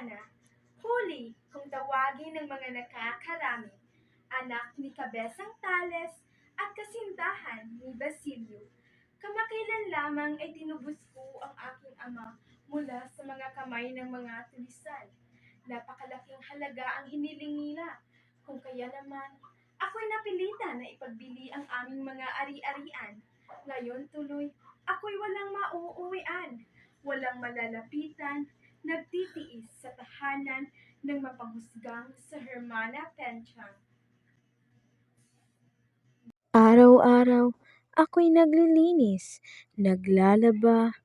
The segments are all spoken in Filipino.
Diana, huli kung tawagin ng mga nakakarami, anak ni Cabezang Tales at kasintahan ni Basilio. Kamakailan lamang ay tinubos ko ang aking ama mula sa mga kamay ng mga tulisan. Napakalaking halaga ang hiniling nila, kung kaya naman ako'y napilitan na ipagbili ang aming mga ari-arian. Ngayon tuloy, ako'y walang mauuwian, walang malalapitan, nagtitiis sa tahanan ng mapanghusgang sa Hermana Penchang. Araw-araw, ako'y naglilinis, naglalaba,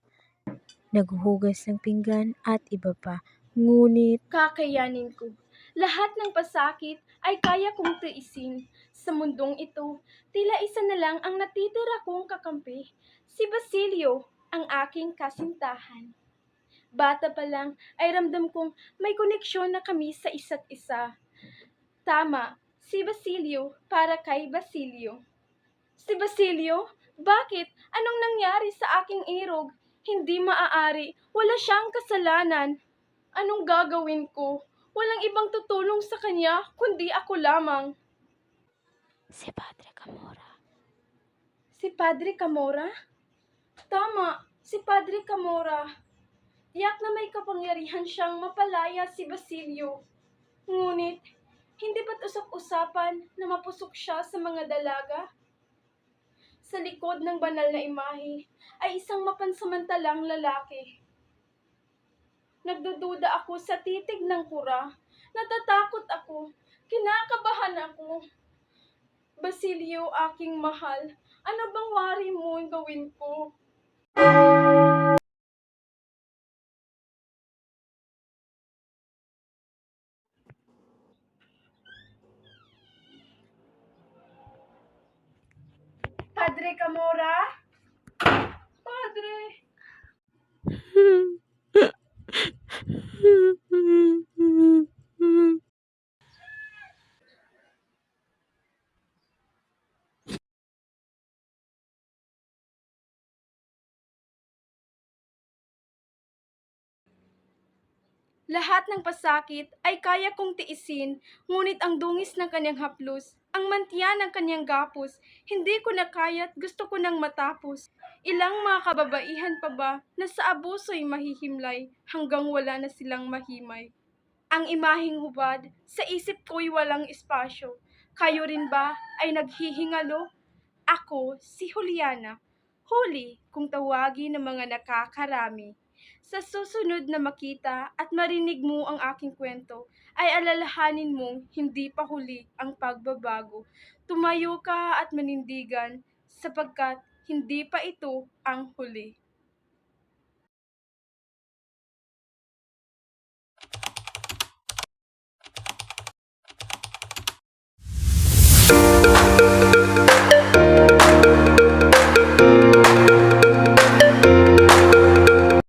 naghuhugas ng pinggan at iba pa. Ngunit Kakayanin ko. Lahat ng pasakit ay kaya kong tiisin. Sa mundong ito, tila isa na lang ang natitira kong kakampi. Si Basilio, ang aking kasintahan. Bata pa lang ay ramdam kong may koneksyon na kami sa isa't isa. Tama, si Basilio para kay Basilio. Si Basilio? Bakit? Anong nangyari sa aking irog? Hindi maaari. Wala siyang kasalanan. Anong gagawin ko? Walang ibang tutulong sa kanya kundi ako lamang. si Padre Camora, Si Padre Camora? Tama, si Padre Camora. Tiyak na may kapangyarihan siyang mapalaya si Basilio. Ngunit, hindi ba't usap-usapan na mapusok siya sa mga dalaga? Sa likod ng banal na imahe ay isang mapansamantalang lalaki. Nagdududa ako sa titig ng kura. Natatakot ako. Kinakabahan ako. Basilio, aking mahal, ano bang wari mo ang gawin ko? Padre Camora? Padre! Lahat ng pasakit ay kaya kong tiisin, ngunit ang dungis ng kanyang haplos, ang mantya ng kanyang gapos, hindi ko na kaya't gusto ko nang matapos. Ilang mga kababaihan pa ba na sa abuso'y mahihimlay hanggang wala na silang mahimay. Ang imaheng hubad, sa isip ko'y walang espasyo. Kayo rin ba ay naghihingalo? Ako, si Juliana. Huli kung tawagin ng mga nakakarami. Sa susunod na makita at marinig mo ang aking kwento, ay alalahanin mong hindi pa huli ang pagbabago. Tumayo ka at manindigan sapagkat hindi pa ito ang huli.